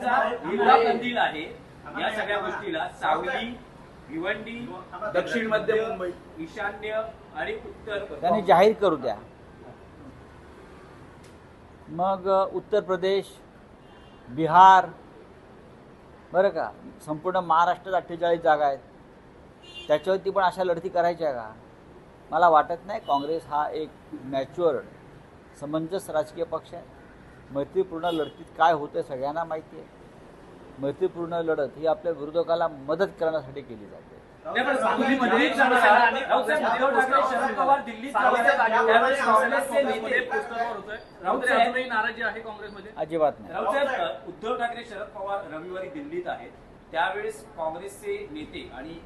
हिरवा कंदील आहे. या सगळ्या गोष्टीला सावली भिवंडी दक्षिण मध्य मुंबई. ईशान्य आणि उत्तर त्यांनी जाहीर करू द्या. मग उत्तर प्रदेश बिहार बरं का संपूर्ण महाराष्ट्रात अठ्ठेचाळीस जागा आहेत. त्याच्यावरती पण अशा लढती करायच्या का? मला वाटत नाही काँग्रेस हा एक मॅच्युअर समंजस राजकीय पक्ष आहे. मैत्रीपूर्ण लढतीत काय होतं सगळ्यांना माहिती आहे. मैत्रीपूर्ण लढत ही आपल्या विरोधकाला मदत करण्यासाठी केली जाते. नाही, पण सांगलीमध्ये दिल्लीत जाणार आहे. राऊतसाहेब, उद्धव ठाकरे शरद पवार दिल्लीत जाणार आहेत. त्यावेळेस काँग्रेसचे नेते राऊत साहेब, अजूनही नाराजी आहे काँग्रेसमध्ये? अजिबात नाही. उद्धव ठाकरे शरद पवार रविवारी दिल्लीत आहेत. त्यावेळेस काँग्रेसचे नेते आणि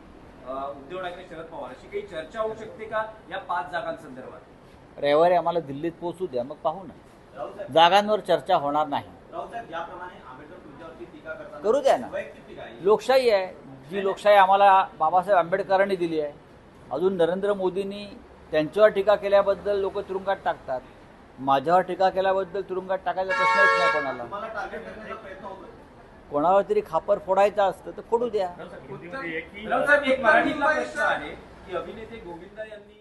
उद्धव ठाकरे शरद पवार अशी काही चर्चा होऊ शकते का या पाच जागांसंदर्भात? रविवारी आम्हाला दिल्लीत पोहोचू द्या मग पाहू ना. जागांवर चर्चा होणार नाही. करू द्या ना. लोकशाही आहे. जी लोकशाही आम्हाला बाबासाहेब आंबेडकरांनी दिली आहे. अजून नरेंद्र मोदींनी त्यांच्यावर टीका केल्याबद्दल लोक तुरुंगात टाकतात. माझ्यावर टीका केल्याबद्दल तुरुंगात टाकायचा प्रश्न येत नाही कोणाला. कोणावर तरी खापर फोडायचं असतं तर फोडू द्या. प्रश्न आहे की अभिनेते गोविंदा यांनी